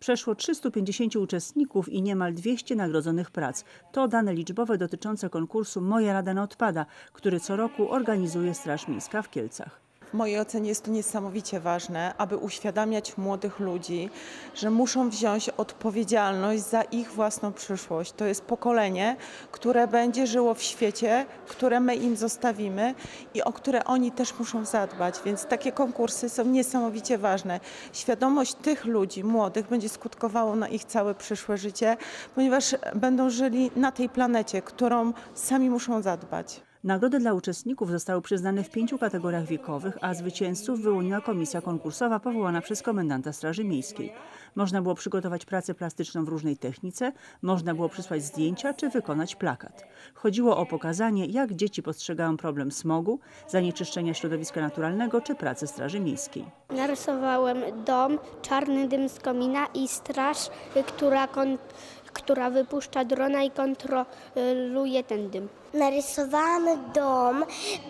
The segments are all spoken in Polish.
Przeszło 350 uczestników i niemal 200 nagrodzonych prac. To dane liczbowe dotyczące konkursu Moja Rada na Odpada, który co roku organizuje Straż Miejska w Kielcach. W mojej ocenie jest to niesamowicie ważne, aby uświadamiać młodych ludzi, że muszą wziąć odpowiedzialność za ich własną przyszłość. To jest pokolenie, które będzie żyło w świecie, które my im zostawimy i o które oni też muszą zadbać. Więc takie konkursy są niesamowicie ważne. Świadomość tych ludzi, młodych, będzie skutkowało na ich całe przyszłe życie, ponieważ będą żyli na tej planecie, którą sami muszą zadbać. Nagrody dla uczestników zostały przyznane w pięciu kategoriach wiekowych, a zwycięzców wyłoniła komisja konkursowa powołana przez komendanta Straży Miejskiej. Można było przygotować pracę plastyczną w różnej technice, można było przysłać zdjęcia czy wykonać plakat. Chodziło o pokazanie, jak dzieci postrzegają problem smogu, zanieczyszczenia środowiska naturalnego czy pracy Straży Miejskiej. Narysowałem dom, czarny dym z komina i straż, która, kon, która wypuszcza drona i kontroluje ten dym. Narysowałam dom,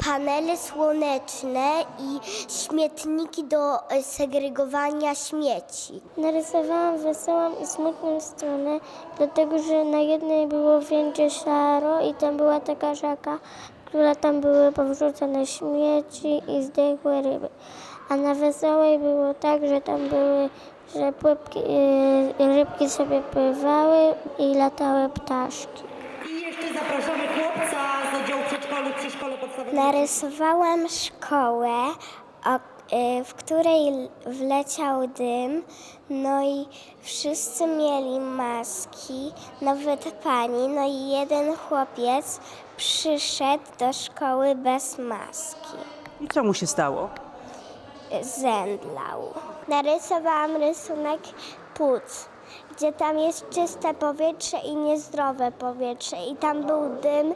panele słoneczne i śmietniki do e, segregowania śmieci. Narysowałam wesołą i smutną stronę, dlatego że na jednej było wszędzie szaro i tam była taka rzeka, która tam były powrzucone śmieci i zdechłe ryby. A na wesołej było tak, że tam były, że pływki, yy, rybki sobie pływały i latały ptaszki. I jeszcze zapraszamy chłopca z oddziału przedszkolu przy szkole podstawowej. Narysowałam szkołę, y, w której wleciał dym, no i wszyscy mieli maski, nawet pani, no i jeden chłopiec przyszedł do szkoły bez maski. I co mu się stało? Zemdlał. Narysowałam rysunek płuc, gdzie tam jest czyste powietrze i niezdrowe powietrze. I tam był dym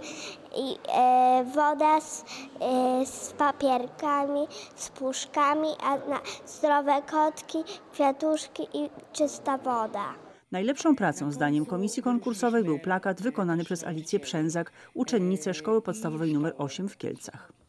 i e, woda z, e, z papierkami, z puszkami, a na zdrowe kotki, kwiatuszki i czysta woda. Najlepszą pracą, zdaniem komisji konkursowej, był plakat wykonany przez Alicję Przęzak, uczennicę Szkoły Podstawowej nr 8 w Kielcach.